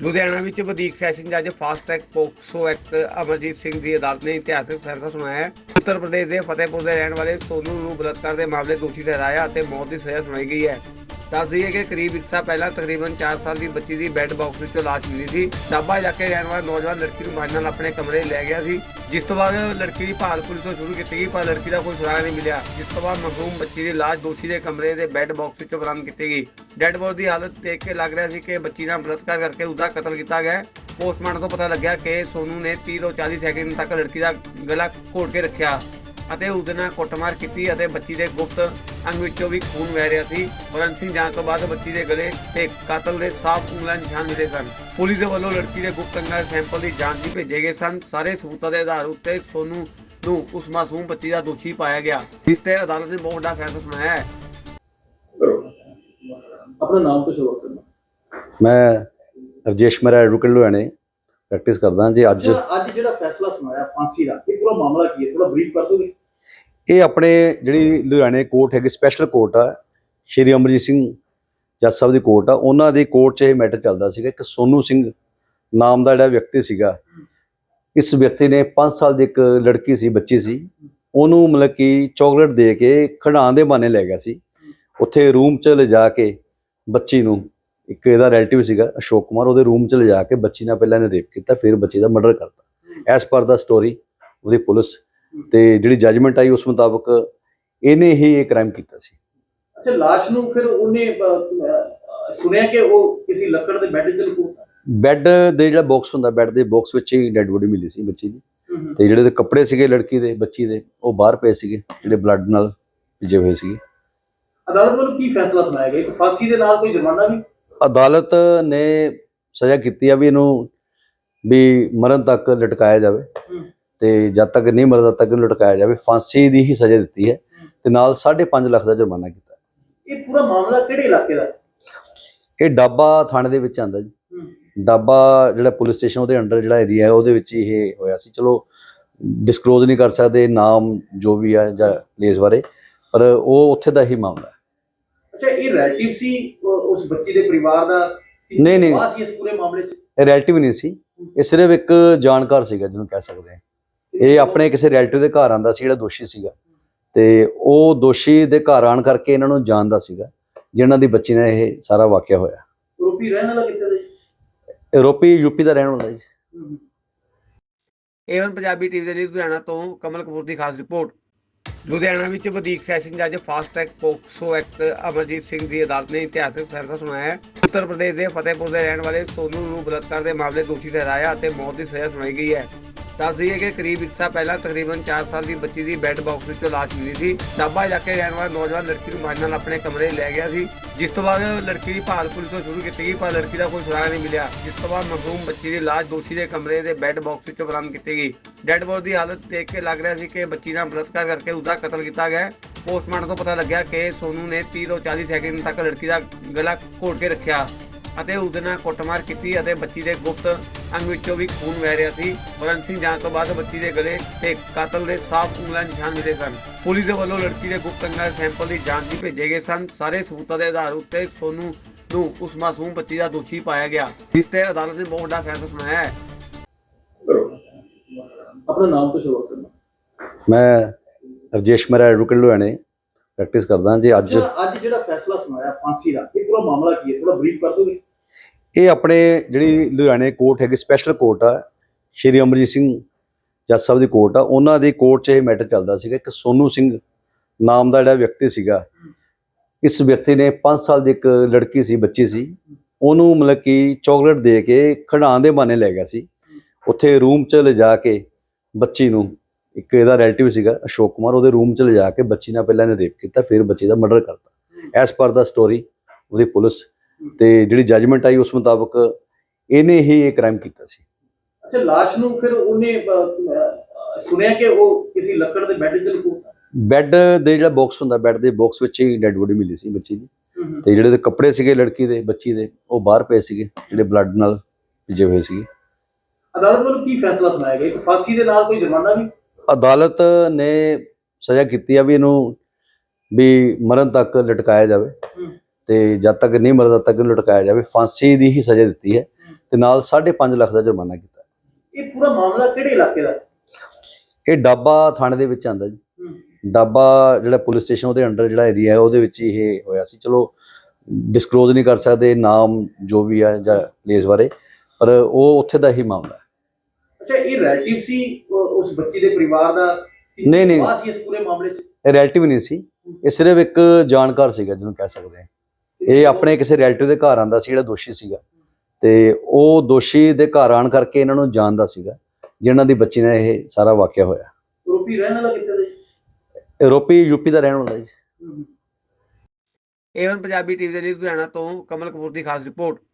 ਲੁਧਿਆਣਾ ਵਿੱਚ ਵਧੀਕ ਸੈਸ਼ਨ ਜੱਜ fast track POCSO act Amarjit Singh ਦੀ ਅਦਾਲਤ ਨੇ ਇਤਿਹਾਸਕ ਫੈਸਲਾ ਸੁਣਾਇਆ ਹੈ। ਉੱਤਰ ਪ੍ਰਦੇਸ਼ ਦੇ ਫਤਿਹਪੁਰ ਦੇ ਰਹਿਣ ਵਾਲੇ ਸੋਨੂ ਨੂੰ ਬਲਾਤਕਾਰ ਦੇ ਮਾਮਲੇ ਦੋਸ਼ੀ ਠਹਿਰਾਇਆ ਅਤੇ ਮੌਤ ਦੀ ਸਜ਼ਾ ਸੁਣਾਈ ਗਈ ਹੈ। ਦੱਸ ਦਈਏ ਕਿ ਕਰੀਬ ਇੱਕ ਸਾਲ ਪਹਿਲਾਂ ਤਕਰੀਬਨ 4 ਸਾਲ ਦੀ ਬੱਚੀ ਦੀ ਬੈੱਡ ਬਾਕਸ ਵਿੱਚੋਂ ਲਾਸ਼ ਮਿਲੀ ਸੀ। ਸਾਬਾ ਇਲਾਕੇ ਰਹਿਣ ਵਾਲਾ ਨੌਜਵਾਨ ਲੜਕੀ ਨੂੰ ਮਾਰਨ ਨਾਲ ਆਪਣੇ ਕਮਰੇ ਲੈ ਗਿਆ ਸੀ। ਜਿਸ ਤੋਂ ਬਾਅਦ ਲੜਕੀ ਦੀ ਭਾਲ ਪੁਲਿਸ ਤੋਂ ਸ਼ੁਰੂ ਕੀਤੀ ਗਈ, ਪਰ ਲੜਕੀ ਦਾ ਕੋਈ ਸੁਰਾਗ ਨਹੀਂ ਮਿਲਿਆ। ਜਿਸ ਤੋਂ ਬਾਅਦ ਮਰਹੂਮ ਬੱਚੀ ਦੀ ਲਾਸ਼ ਦੋਸ਼ੀ ਦੇ ਕਮਰੇ ਦੇ ਬੈੱਡ ਬਾਕਸ ਵਿੱਚੋਂ ਬਰਾਮਦ ਕੀਤੀ ਗਈ। ਡੈੱਡ ਬੋਡੀ ਦੀ ਹਾਲਤ ਦੇਖ ਕੇ ਲੱਗ ਰਿਹਾ ਸੀ ਕਿ ਬੱਚੀ ਨਾਲ ਬਲਾਤਕਾਰ ਕਰਕੇ ਉਸਦਾ ਕਤਲ ਕੀਤਾ ਗਿਆ ਪੋਸਟਮਾਰਟਮ ਤੋਂ ਪਤਾ ਲੱਗਿਆ ਕਿ ਸੋਨੂ ਨੇ 30 ਤੋਂ 40 ਸੈਕਿੰਡ ਤੱਕ ਲੜਕੀ ਦਾ ਗਲਾ ਘੋਟ ਕੇ ਰੱਖਿਆ ਅਤੇ ਉਸ ਨਾਲ ਕੁੱਟਮਾਰ ਕੀਤੀ ਅਤੇ ਬੱਚੀ ਦੇ ਗੁਪਤ ਅੰਗ ਵਿੱਚੋਂ ਵੀ ਖੂਨ ਵਹਿ ਰਿਹਾ ਸੀ। ਫੋਰੈਂਸਿਕ ਜਾਂਚ ਤੋਂ ਬਾਅਦ ਬੱਚੀ ਦੇ ਗਲੇ ਤੇ ਕਾਤਲ ਦੇ ਸਾਫ਼ ਉਂਗਲਾਂ ਦੇ ਨਿਸ਼ਾਨ ਮਿਲੇ ਸਨ। ਪੁਲਿਸ ਦੇ ਵੱਲੋਂ ਲੜਕੀ ਦੇ ਗੁਪਤ ਅੰਗਾਂ ਦੇ ਸੈਂਪਲ ਦੀ ਜਾਂਚ ਲਈ ਭੇਜੇ ਗਏ ਸਨ। ਸਾਰੇ ਸਬੂਤਾਂ ਦੇ ਆਧਾਰ ਉੱਤੇ ਸੋਨੂ ਨੂੰ ਉਸ ਮਾਸੂਮ ਬੱਚੀ ਦਾ ਦੋਸ਼ੀ ਪਾਇਆ ਗਿਆ। ਜਿਸ ਤੇ ਅਦਾਲਤ ਨੇ ਬਹੁਤ ਵੱਡਾ ਫੈਸਲਾ ਸੁਣਾਇਆ ਹੈ। ਆਪਣਾ ਨਾਮ ਤੋਂ ਸ਼ੁਰੂ ਕਰਨਾ। ਮੈਂ ਰਜੇਸ਼ ਮਹਿਰਾ ਐਡਵੋਕੇਟ ਲੁਧਿਆਣੇ ਪ੍ਰੈਕਟਿਸ ਕਰਦਾ ਜੀ ਅੱਜ। ਅੱਜ ਜਿਹੜਾ ਫੈਸਲਾ ਸੁਣਾਇਆ ਫਾਂਸੀ ਦਾ ਇਹ ਪੂਰਾ ਮਾਮਲਾ ਕੀ ਹੈ? ਥੋੜਾ ਬਰੀਫ ਕਰ ਦੋਗੇ ਇਹ ਆਪਣੇ ਜਿਹੜੀ ਲੁਧਿਆਣੇ ਕੋਰਟ ਹੈਗੀ ਸਪੈਸ਼ਲ ਕੋਰਟ ਆ, ਸ਼੍ਰੀ ਅਮਰਜੀਤ ਸਿੰਘ ਜੱਜ ਸਾਹਿਬ ਦੀ ਕੋਰਟ ਆ, ਉਹਨਾਂ ਦੀ ਕੋਰਟ 'ਚ ਇਹ ਮੈਟਰ ਚੱਲਦਾ ਸੀਗਾ। ਕਿ ਸੋਨੂ ਸਿੰਘ ਨਾਮ ਦਾ ਜਿਹੜਾ ਵਿਅਕਤੀ ਸੀਗਾ, ਇਸ ਵਿਅਕਤੀ ਨੇ 5 ਸਾਲ ਦੀ ਇੱਕ ਲੜਕੀ ਸੀ, ਬੱਚੀ ਸੀ। ਉਹਨੂੰ ਮਤਲਬ ਕਿ ਚਾਕਲੇਟ ਦੇ ਕੇ ਖਿਡਾਉਣ ਦੇ ਬਹਾਨੇ ਲੈ ਗਿਆ ਸੀ। ਉੱਥੇ ਰੂਮ 'ਚ ਲਿਜਾ ਕੇ ਬੱਚੀ ਨੂੰ, ਇੱਕ ਇਹਦਾ ਰਿਲੇਟਿਵ ਸੀਗਾ, ਅਸ਼ੋਕ ਕੁਮਾਰ, ਉਹਦੇ ਰੂਮ 'ਚ ਲਿਜਾ ਕੇ ਬੱਚੀ ਨਾਲ ਪਹਿਲਾਂ ਇਹਨੇ ਰੇਪ ਕੀਤਾ, ਫਿਰ ਬੱਚੀ ਦਾ ਮਰਡਰ ਕਰਤਾ। ਐਸ ਪਰ ਦਾ ਸਟੋਰੀ ਉਹਦੀ ਪੁਲਿਸ ਤੇ ਜਿਹੜੀ ਜੱਜਮੈਂਟ ਆਈ ਉਸ ਮੁਤਾਬਕ ਇਹਨੇ ਹੀ ਇਹ ਕ੍ਰਾਈਮ ਕੀਤਾ ਸੀ। ਅੱਛਾ ਲਾਸ਼ ਨੂੰ ਫਿਰ ਉਹਨੇ ਸੁਣਿਆ ਕਿ ਉਹ ਕਿਸੇ ਲੱਕੜ ਦੇ ਬੈੱਡ 'ਚ ਲੁਕੋਤਾ ਬੈੱਡ ਦੇ ਜਿਹੜਾ ਬਾਕਸ ਹੁੰਦਾ ਬੈੱਡ ਦੇ ਬਾਕਸ ਵਿੱਚ ਹੀ ਡੈੱਡ ਬੋਡੀ ਮਿਲੀ ਸੀ ਬੱਚੀ ਦੀ। ਤੇ ਜਿਹੜੇ ਉਹਦੇ ਕੱਪੜੇ ਸੀਗੇ ਲੜਕੀ ਦੇ ਬੱਚੀ ਦੇ ਉਹ ਬਾਹਰ ਪਏ ਸੀਗੇ ਜਿਹੜੇ ਬਲੱਡ ਨਾਲ ਭਿੱਜੇ ਹੋਏ ਸੀਗੇ। ਅਦਾਲਤ ਵੱਲੋਂ ਕੀ ਫੈਸਲਾ ਸੁਣਾਇਆ ਗਿਆ? ਇੱਕ ਫਾਂਸੀ ਦੇ ਨਾਲ ਕੋਈ ਜੁਰਮਾਨਾ ਵੀ? ਅਦਾਲਤ ਨੇ ਸਜ਼ਾ ਕੀਤੀ ਆ ਵੀ ਇਹਨੂੰ ਵੀ ਮਰਨ ਤੱਕ ਲਟਕਾਇਆ ਜਾਵੇ। ਤੇ ਜਦ ਤੱਕ ਨਹੀਂ ਮਰਦਾ ਤੱਕ ਇਹਨੂੰ ਲਟਕਾਇਆ ਜਾਵੇ ਫਾਂਸੀ ਦੀ ਹੀ ਸਜ਼ਾ ਦਿੱਤੀ ਹੈ ਤੇ ਨਾਲ 5.5 ਲੱਖ ਦਾ ਜੁਰਮਾਨਾ ਕੀਤਾ। ਇਹ ਪੂਰਾ ਮਾਮਲਾ ਕਿਹੜੇ ਇਲਾਕੇ ਦਾ? ਇਹ ਡਾਬਾ ਥਾਣੇ ਦੇ ਵਿੱਚ ਆਂਦਾ ਜੀ। ਡਾਬਾ ਜਿਹੜਾ ਪੁਲਿਸ ਸਟੇਸ਼ਨ ਉਹਦੇ ਅੰਡਰ ਜਿਹੜਾ ਏਰੀਆ ਹੈ ਉਹਦੇ ਵਿੱਚ ਹੀ ਇਹ ਹੋਇਆ ਸੀ। ਚਲੋ ਡਿਸਕਲੋਜ਼ ਨਹੀਂ ਕਰ ਸਕਦੇ ਨਾਮ ਜੋ ਵੀ ਹੈ ਜਾਂ ਪਲੇਸ ਬਾਰੇ ਪਰ ਉਹ ਉੱਥੇ ਦਾ ਹੀ ਮਾਮਲਾ ਹੈ। ਅੱਛਾ ਇਹ ਰਿਲੇਟਿਵ ਸੀ ਉਸ ਬੱਚੀ ਦੇ ਪਰਿਵਾਰ ਦਾ? ਨਹੀਂ, ਨਹੀਂ। ਇਸ ਪੂਰੇ ਮਾਮਲੇ 'ਚ? ਰਿਲੇਟਿਵ ਨਹੀਂ ਸੀ। ਇਹ ਸਿਰਫ ਇੱਕ ਜਾਣਕਾਰ ਸੀਗਾ ਜਿਹਨੂੰ ਕਹਿ ਸਕਦੇ ਹਾਂ। ਇਹ ਆਪਣੇ ਕਿਸੇ ਰਿਲੇਟਿਵ ਦੇ ਘਰ ਆਂਦਾ ਸੀ ਜਿਹੜਾ ਦੋਸ਼ੀ ਸੀਗਾ। ਤੇ ਉਹ ਦੋਸ਼ੀ ਦੇ ਘਰ ਆਣ ਕਰਕੇ ਇਹਨਾਂ ਨੂੰ ਜਾਣਦਾ ਸੀਗਾ ਜਿਨ੍ਹਾਂ ਦੀ ਬੱਚੀ ਨਾਲ ਇਹ ਸਾਰਾ ਵਾਕਿਆ ਹੋਇਆ। ਰੂਪੀ ਰਹਿਣ ਵਾਲਾ ਕਿੱਥੇ ਦਾ ਜੀ? ਯੂਪੀ ਦਾ ਰਹਿਣ ਵਾਲਾ ਜੀ। ਏਵਨ ਪੰਜਾਬੀ ਟੀਵੀ ਦੇ ਲਈ ਲੁਧਿਆਣਾ ਤੋਂ ਕਮਲ ਕਪੂਰ ਦੀ ਖਾਸ ਰਿਪੋਰਟ। ਲੁਧਿਆਣਾ ਵਿੱਚ ਵਧੀਕ ਸੈਸ਼ਨ ਜੱਜ fast track POCSO act Amarjit Singh ਦੀ ਅਦਾਲਤ ਨੇ ਇਤਿਹਾਸਕ ਫੈਸਲਾ ਸੁਣਾਇਆ ਹੈ। ਉੱਤਰ ਪ੍ਰਦੇਸ਼ ਦੇ ਫਤਿਹਪੁਰ ਦੇ ਰਹਿਣ ਵਾਲੇ ਸੋਨੂ ਨੂੰ ਬਲਾਤਕਾਰ ਦੇ ਮਾਮਲੇ ਦੋਸ਼ੀ ਠਹਿਰਾਇਆ ਅਤੇ ਮੌਤ ਦੀ ਸਜ਼ਾ ਸੁਣਾਈ ਗਈ ਹੈ। ਦੱਸ ਦਈਏ ਕਿ ਕਰੀਬ ਇੱਕ ਸਾਲ ਪਹਿਲਾਂ ਤਕਰੀਬਨ 4 ਸਾਲ ਦੀ ਬੱਚੀ ਦੀ ਬੈੱਡ ਬਾਕਸ ਵਿੱਚੋਂ ਲਾਸ਼ ਮਿਲੀ ਸੀ। ਸਾਬਾ ਇਲਾਕੇ ਰਹਿਣ ਵਾਲਾ ਨੌਜਵਾਨ ਲੜਕੀ ਨੂੰ ਮਾਰਨ ਨਾਲ ਆਪਣੇ ਕਮਰੇ ਲੈ ਗਿਆ ਸੀ। ਜਿਸ ਤੋਂ ਬਾਅਦ ਲੜਕੀ ਦੀ ਭਾਲ ਪੁਲਿਸ ਤੋਂ ਸ਼ੁਰੂ ਕੀਤੀ ਗਈ, ਪਰ ਲੜਕੀ ਦਾ ਕੋਈ ਸੁਰਾਗ ਨਹੀਂ ਮਿਲਿਆ। ਜਿਸ ਤੋਂ ਬਾਅਦ ਮਰਹੂਮ ਬੱਚੀ ਦੀ ਲਾਸ਼ ਦੋਸ਼ੀ ਦੇ ਕਮਰੇ ਦੇ ਬੈੱਡ ਬਾਕਸ ਵਿੱਚੋਂ ਬਰਾਮਦ ਕੀਤੀ ਗਈ। ਡੈੱਡ ਬੋਡੀ ਦੀ ਹਾਲਤ ਦੇਖ ਕੇ ਲੱਗ ਰਿਹਾ ਸੀ ਕਿ ਬੱਚੀ ਨਾਲ ਬਲਾਤਕਾਰ ਕਰਕੇ ਉਸਦਾ ਕਤਲ ਕੀਤਾ ਗਿਆ ਪੋਸਟਮਾਰਟਮ ਤੋਂ ਪਤਾ ਲੱਗਿਆ ਕਿ ਸੋਨੂ ਨੇ 30 ਤੋਂ 40 ਸੈਕਿੰਡ ਤੱਕ ਲੜਕੀ ਦਾ ਗਲਾ ਘੋਟ ਕੇ ਰੱਖਿਆ। ਅਤੇ ਉਸ ਦੇ ਨਾਲ ਕੁੱਟਮਾਰ ਕੀਤੀ ਅਤੇ ਬੱਚੀ ਦੇ ਗੁਪਤ ਅੰਗ ਵਿੱਚੋਂ ਵੀ ਖੂਨ ਵਹਿ ਰਿਹਾ ਸੀ। ਫੋਰੈਂਸਿਕ ਜਾਂਚ ਤੋਂ ਬਾਅਦ ਬੱਚੀ ਦੇ ਗਲੇ ਤੇ ਕਾਤਲ ਦੇ ਸਾਫ਼ ਉਂਗਲਾਂ ਦੇ ਨਿਸ਼ਾਨ ਮਿਲੇ ਸਨ। ਪੁਲਿਸ ਦੇ ਵੱਲੋਂ ਲੜਕੀ ਦੇ ਗੁਪਤ ਅੰਗਾਂ ਦੇ ਸੈਂਪਲ ਦੀ ਜਾਂਚ ਲਈ ਭੇਜੇ ਗਏ ਸਨ। ਸਾਰੇ ਸਬੂਤਾਂ ਦੇ ਆਧਾਰ ਉੱਤੇ ਸੋਨੂ ਨੂੰ ਉਸ ਮਾਸੂਮ ਬੱਚੀ ਦਾ ਦੋਸ਼ੀ ਪਾਇਆ ਗਿਆ ਜਿਸ ਤੇ ਅਦਾਲਤ ਨੇ ਬਹੁਤ ਵੱਡਾ ਫੈਸਲਾ ਸੁਣਾਇਆ ਹੈ। ਆਪਣਾ ਨਾਮ ਤੋਂ ਸ਼ੁਰੂ ਕਰਨਾ ਮੈਂ ਰਜੇਸ਼ ਮਹਿਰਾ ਐਡਵੋਕੇਟ ਲੁਧਿਆਣੇ। ਪ੍ਰੈਕਟਿਸ ਕਰਦਾ ਜੀ ਅੱਜ ਅੱਜ ਜਿਹੜਾ ਫੈਸਲਾ ਸੁਣਾਇਆ ਫਾਂਸੀ ਦਾ ਇਹ ਪੂਰਾ ਮਾਮਲਾ ਕੀ ਹੈ? ਥੋੜਾ ਬਰੀਫ ਕਰ ਦੋਗੇ ਇਹ ਆਪਣੇ ਜਿਹੜੀ ਲੁਧਿਆਣੇ ਕੋਰਟ ਹੈਗੀ ਸਪੈਸ਼ਲ ਕੋਰਟ ਆ ਸ਼੍ਰੀ ਅਮਰਜੀਤ ਸਿੰਘ ਜੱਜ ਸਾਹਿਬ ਦੀ ਕੋਰਟ ਆ ਉਹਨਾਂ ਦੀ ਕੋਰਟ 'ਚ ਇਹ ਮੈਟਰ ਚੱਲਦਾ ਸੀਗਾ। ਕਿ ਸੋਨੂ ਸਿੰਘ ਨਾਮ ਦਾ ਜਿਹੜਾ ਵਿਅਕਤੀ ਸੀਗਾ ਇਸ ਵਿਅਕਤੀ ਨੇ 5 ਸਾਲ ਦੀ ਇੱਕ ਲੜਕੀ ਸੀ ਬੱਚੀ ਸੀ। ਉਹਨੂੰ ਮਤਲਬ ਕਿ ਚਾਕਲੇਟ ਦੇ ਕੇ ਖਿਡਾਉਣ ਦੇ ਬਹਾਨੇ ਲੈ ਗਿਆ ਸੀ। ਉੱਥੇ ਰੂਮ 'ਚ ਲਿਜਾ ਕੇ ਬੱਚੀ ਨੂੰ ਇੱਕ ਇਹਦਾ ਰਿਲੇਟਿਵ ਸੀਗਾ ਅਸ਼ੋਕ ਕੁਮਾਰ ਉਹਦੇ ਰੂਮ 'ਚ ਲਿਜਾ ਕੇ ਬੱਚੀ ਨਾਲ ਪਹਿਲਾਂ ਇਹਨੇ ਰੇਪ ਕੀਤਾ ਫਿਰ ਬੱਚੀ ਦਾ ਮਰਡਰ ਕਰਤਾ। ਐਸ ਪਰ ਦਾ ਸਟੋਰੀ ਉਹਦੀ ਪੁਲਿਸ ਤੇ ਜਿਹੜੀ ਜੱਜਮੈਂਟ ਆਈ ਉਸ ਮੁਤਾਬਕ ਇਹਨੇ ਹੀ ਇਹ ਕ੍ਰਾਈਮ ਕੀਤਾ ਸੀ। ਅੱਛਾ ਲਾਸ਼ ਨੂੰ ਫਿਰ ਉਹਨੇ ਸੁਣਿਆ ਕਿ ਉਹ ਕਿਸੇ ਲੱਕੜ ਦੇ ਬੈੱਡ 'ਚ ਲੁਕੋਤਾ ਬੈੱਡ ਦੇ ਜਿਹੜਾ ਬਾਕਸ ਹੁੰਦਾ ਬੈੱਡ ਦੇ ਬਾਕਸ ਵਿੱਚ ਹੀ ਡੈੱਡ ਬੋਡੀ ਮਿਲੀ ਸੀ ਬੱਚੀ ਦੀ। ਤੇ ਜਿਹੜੇ ਉਹਦੇ ਕੱਪੜੇ ਸੀਗੇ ਲੜਕੀ ਦੇ ਬੱਚੀ ਦੇ ਉਹ ਬਾਹਰ ਪਏ ਸੀਗੇ ਜਿਹੜੇ ਬਲੱਡ ਨਾਲ ਭਿੱਜੇ ਹੋਏ ਸੀਗੇ। ਅਦਾਲਤ ਵੱਲੋਂ ਕੀ ਫੈਸਲਾ ਸੁਣਾਇਆ ਗਿਆ? ਫਾਂਸੀ ਦੇ ਨਾਲ ਕੋਈ ਜੁਰਮਾਨਾ ਵੀ ਅਦਾਲਤ ਨੇ ਸਜ਼ਾ ਕੀਤੀ ਆ ਵੀ ਇਹਨੂੰ ਵੀ ਮਰਨ ਤੱਕ ਲਟਕਾਇਆ ਜਾਵੇ। ਤੇ ਜਦ ਤੱਕ ਨਹੀਂ ਮਰਦਾ ਤੱਕ ਇਹਨੂੰ ਲਟਕਾਇਆ ਜਾਵੇ ਫਾਂਸੀ ਦੀ ਹੀ ਸਜ਼ਾ ਦਿੱਤੀ ਹੈ ਤੇ ਨਾਲ 5.5 ਲੱਖ ਦਾ ਜੁਰਮਾਨਾ ਕੀਤਾ। ਇਹ ਪੂਰਾ ਮਾਮਲਾ ਕਿਹੜੇ ਇਲਾਕੇ ਦਾ? ਇਹ ਡਾਬਾ ਥਾਣੇ ਦੇ ਵਿੱਚ ਆਂਦਾ ਜੀ। ਡਾਬਾ ਜਿਹੜਾ ਪੁਲਿਸ ਸਟੇਸ਼ਨ ਉਹਦੇ ਅੰਡਰ ਜਿਹੜਾ ਏਰੀਆ ਹੈ ਉਹਦੇ ਵਿੱਚ ਇਹ ਹੋਇਆ ਸੀ। ਚਲੋ ਡਿਸਕਲੋਜ਼ ਨਹੀਂ ਕਰ ਸਕਦੇ ਨਾਮ ਜੋ ਵੀ ਹੈ ਜਾਂ ਪਲੇਸ ਬਾਰੇ ਪਰ ਉਹ ਉੱਥੇ ਦਾ ਹੀ ਮਾਮਲਾ ਹੈ। ਅੱਛਾ ਇਹ ਰਿਲੇਟਿਵ ਸੀ ਉਸ ਬੱਚੀ ਦੇ ਪਰਿਵਾਰ ਦਾ? ਨਹੀਂ, ਨਹੀਂ। ਸੀ ਇਸ ਪੂਰੇ ਮਾਮਲੇ 'ਚ? ਇਹ ਰਿਲੇਟਿਵ ਨਹੀਂ ਸੀ। ਇਹ ਸਿਰਫ ਇੱਕ ਜਾਣਕਾਰ ਸੀਗਾ ਜਿਹਨੂੰ ਕਹਿ ਸਕਦੇ ਇਹ ਆਪਣੇ ਕਿਸੇ ਰਿਲੇਟਿਵ ਦੇ ਘਰ ਆਂਦਾ ਸੀ ਜਿਹੜਾ ਦੋਸ਼ੀ ਸੀਗਾ। ਤੇ ਉਹ ਦੋਸ਼ੀ ਦੇ ਘਰ ਆਣ ਕਰਕੇ ਇਹਨਾਂ ਨੂੰ ਜਾਣਦਾ ਸੀਗਾ ਜਿਨ੍ਹਾਂ ਦੀ ਬੱਚੀ ਨਾਲ ਇਹ ਸਾਰਾ ਵਾਕਿਆ ਹੋਇਆ। ਰੂਪੀ ਰਹਿਣ ਵਾਲਾ ਕਿੱਥੇ ਦਾ ਜੀ? ਯੂਰਪੀ ਯੂਪੀ ਦਾ ਰਹਿਣ ਵਾਲਾ ਜੀ। ਏਵਨ ਪੰਜਾਬੀ ਟੀਵੀ ਦੇ ਲਈ ਲੁਧਿਆਣਾ ਤੋਂ ਕਮਲ ਕਪੂਰ ਦੀ ਖਾਸ ਰਿਪੋਰਟ।